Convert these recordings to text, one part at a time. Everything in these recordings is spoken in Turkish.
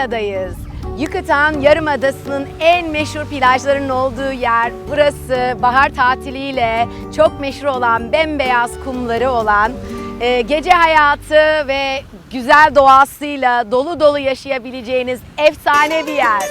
Maya'dayız. Yucatan Yarımadası'nın en meşhur plajlarının olduğu yer. Burası bahar tatiliyle çok meşhur olan bembeyaz kumları olan e, gece hayatı ve güzel doğasıyla dolu dolu yaşayabileceğiniz efsane bir yer.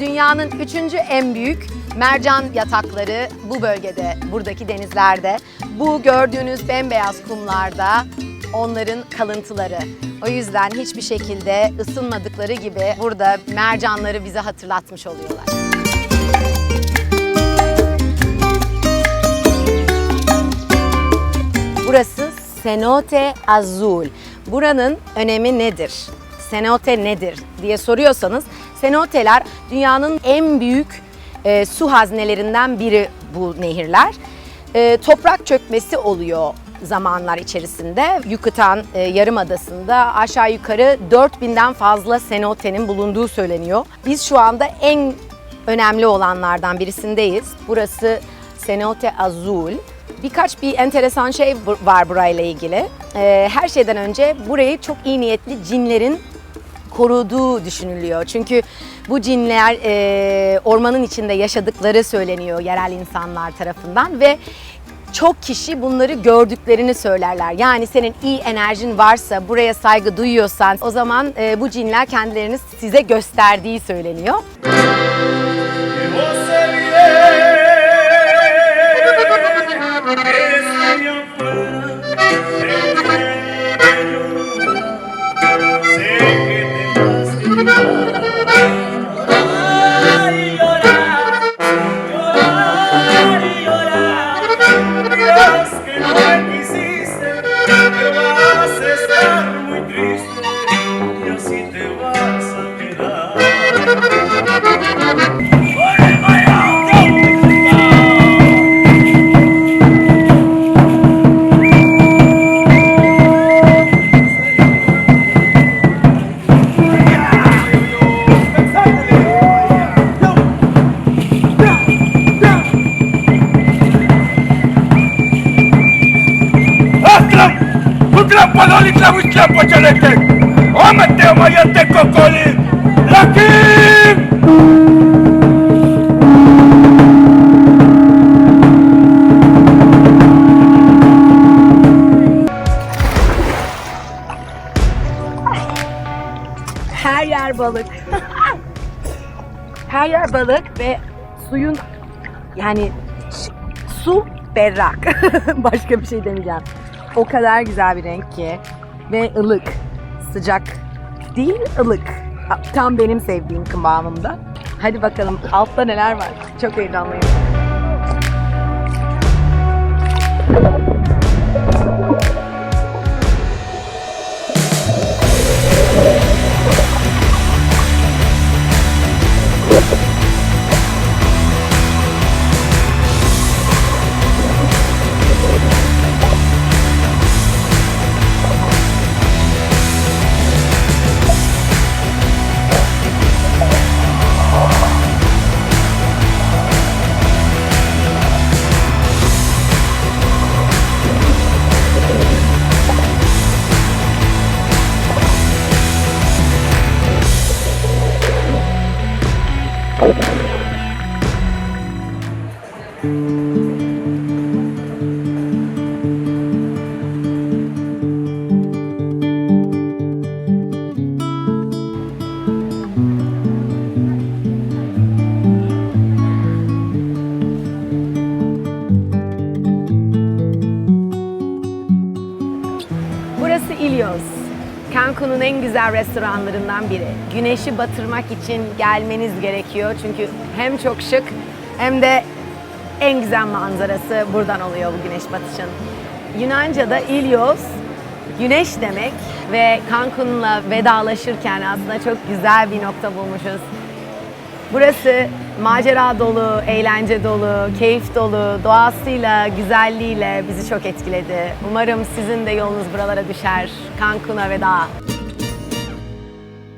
Dünyanın üçüncü en büyük mercan yatakları bu bölgede, buradaki denizlerde. Bu gördüğünüz bembeyaz kumlarda onların kalıntıları. O yüzden hiçbir şekilde ısınmadıkları gibi burada mercanları bize hatırlatmış oluyorlar. Burası Cenote Azul. Buranın önemi nedir? Cenote nedir diye soruyorsanız cenoteler dünyanın en büyük e, su haznelerinden biri bu nehirler. E, toprak çökmesi oluyor zamanlar içerisinde. Yucatan e, Yarımadası'nda aşağı yukarı 4000'den fazla cenotenin bulunduğu söyleniyor. Biz şu anda en önemli olanlardan birisindeyiz. Burası Cenote Azul. Birkaç bir enteresan şey var burayla ilgili. Ee, her şeyden önce burayı çok iyi niyetli cinlerin koruduğu düşünülüyor. Çünkü bu cinler e, ormanın içinde yaşadıkları söyleniyor yerel insanlar tarafından ve çok kişi bunları gördüklerini söylerler. Yani senin iyi enerjin varsa, buraya saygı duyuyorsan o zaman e, bu cinler kendilerini size gösterdiği söyleniyor. Que Ukram padoli tlahuitla pachalete! Ómete, mayate cocoli! ¡Lakim! Her yer balık. Her yer balık ve suyun yani su berrak. Başka bir şey demeyeceğim. O kadar güzel bir renk ki ve ılık, sıcak değil ılık. Tam benim sevdiğim kıvamında. Hadi bakalım altta neler var. Çok heyecanlıyım. Burası Ilios. Cancun'un en güzel restoranlarından biri. Güneşi batırmak için gelmeniz gerekiyor çünkü hem çok şık hem de en güzel manzarası buradan oluyor bu güneş batışın. Yunanca'da Ilios güneş demek ve Cancun'la vedalaşırken aslında çok güzel bir nokta bulmuşuz. Burası macera dolu, eğlence dolu, keyif dolu, doğasıyla, güzelliğiyle bizi çok etkiledi. Umarım sizin de yolunuz buralara düşer. Cancun'a veda.